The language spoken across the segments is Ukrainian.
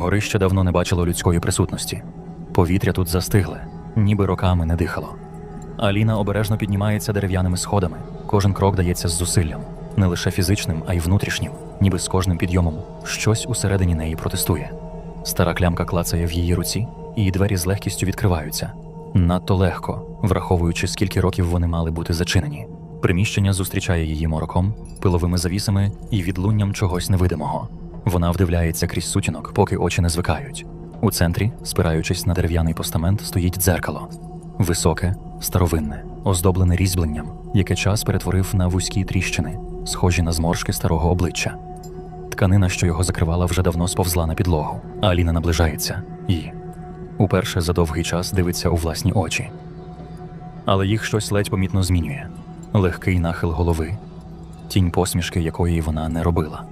Горище давно не бачило людської присутності. Повітря тут застигле, ніби роками не дихало. Аліна обережно піднімається дерев'яними сходами. Кожен крок дається з зусиллям, не лише фізичним, а й внутрішнім, ніби з кожним підйомом щось усередині неї протестує. Стара клямка клацає в її руці, і двері з легкістю відкриваються. Надто легко, враховуючи, скільки років вони мали бути зачинені. Приміщення зустрічає її мороком, пиловими завісами і відлунням чогось невидимого. Вона вдивляється крізь сутінок, поки очі не звикають. У центрі, спираючись на дерев'яний постамент, стоїть дзеркало. Високе, старовинне, оздоблене різьбленням, яке час перетворив на вузькі тріщини, схожі на зморшки старого обличчя. Тканина, що його закривала, вже давно сповзла на підлогу. Аліна наближається і уперше за довгий час дивиться у власні очі. Але їх щось ледь помітно змінює легкий нахил голови, тінь посмішки, якої вона не робила.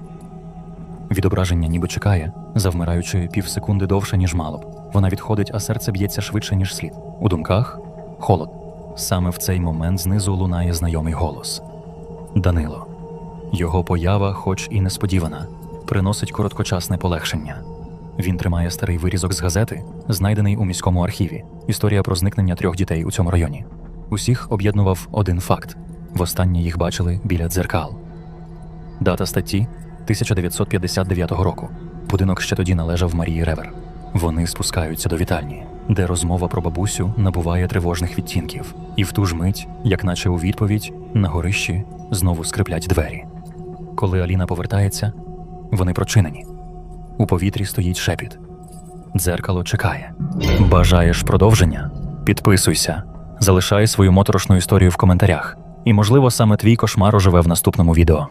Відображення ніби чекає, завмираючи півсекунди довше, ніж мало б. Вона відходить, а серце б'ється швидше, ніж слід. У думках холод. Саме в цей момент знизу лунає знайомий голос Данило. Його поява, хоч і несподівана, приносить короткочасне полегшення. Він тримає старий вирізок з газети, знайдений у міському архіві. Історія про зникнення трьох дітей у цьому районі. Усіх об'єднував один факт: востаннє їх бачили біля дзеркал. Дата статті 1959 року. Будинок ще тоді належав Марії Ревер. Вони спускаються до вітальні, де розмова про бабусю набуває тривожних відтінків, і в ту ж мить, як наче у відповідь, на горищі знову скриплять двері. Коли Аліна повертається, вони прочинені. У повітрі стоїть шепіт. Дзеркало чекає. Бажаєш продовження? Підписуйся, залишай свою моторошну історію в коментарях. І, можливо, саме твій кошмар оживе в наступному відео.